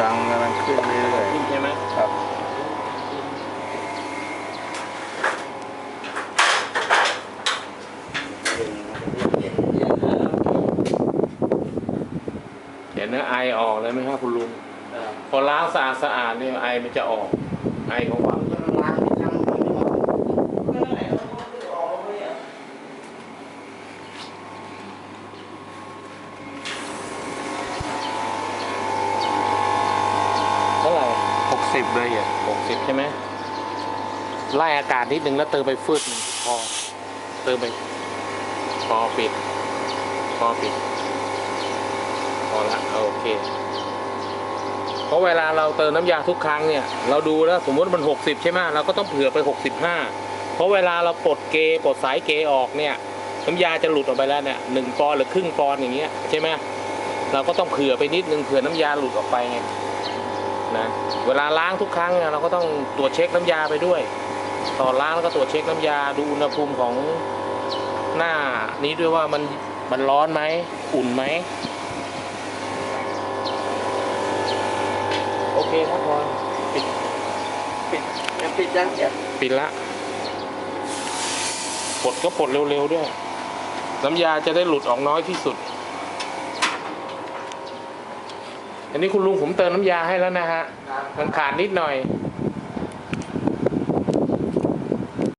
ยังกำลังขึ้นเรื่อยขึ้นใช่ไหมๆครับ เดี๋เนื้อไอออกเลยไหมครับคุณลุง พอล้างสะอาดสะอาดเนี่ยไอมันจะออก ไอของหวาม ล้าง ท่าไหร่หกสิบเลยอะหกสิบใช่ไหมไล่อากาศนิดนึงแล้วเติมไปฟืดหนึ่งพอเติมไปพอปิดพอปิดพอละโอเค เพราะเวลาเราเติมน้ำยาทุกครั้งเนี่ย เราดูแล้วสมมติมันหกสิบใช่ไหมเราก็ต้องเผื่อไปหกสิบห้าเพราะเวลาเราปลดเกย์ปลดสายเกย์ออกเนี่ย น้ำยาจะหลุดออกไปแล้วเนี่ยหนึ่งปอนด์หรือครึ่งปอนด์อย่างเงี้ยใช่ไหมเราก็ต้องเผื่อไปนิดนึงเผื่อน้ำยาหลุดออกไปไง นะเวลาล้างทุกครั้งเนี่ยเราก็ต้องตรวจเช็คน้ำยาไปด้วยตอนล้างแล้วก็ตรวจเช็คน้ำยาดูอุณหภูมิของหน้านี้ด้วยว่ามันมันร้อนไหมอุ่นไหมโอเคครับพอปิดปิดจะปิดยังเดี๋ยวปิดละปลดก็ปลดเร็วๆด้วย น้ำยาจะได้หลุดออกน้อยที่สุด อันนี้คุณลุงผมเติมน้ำยาให้แล้วนะฮะมันขาดนิดหน่อย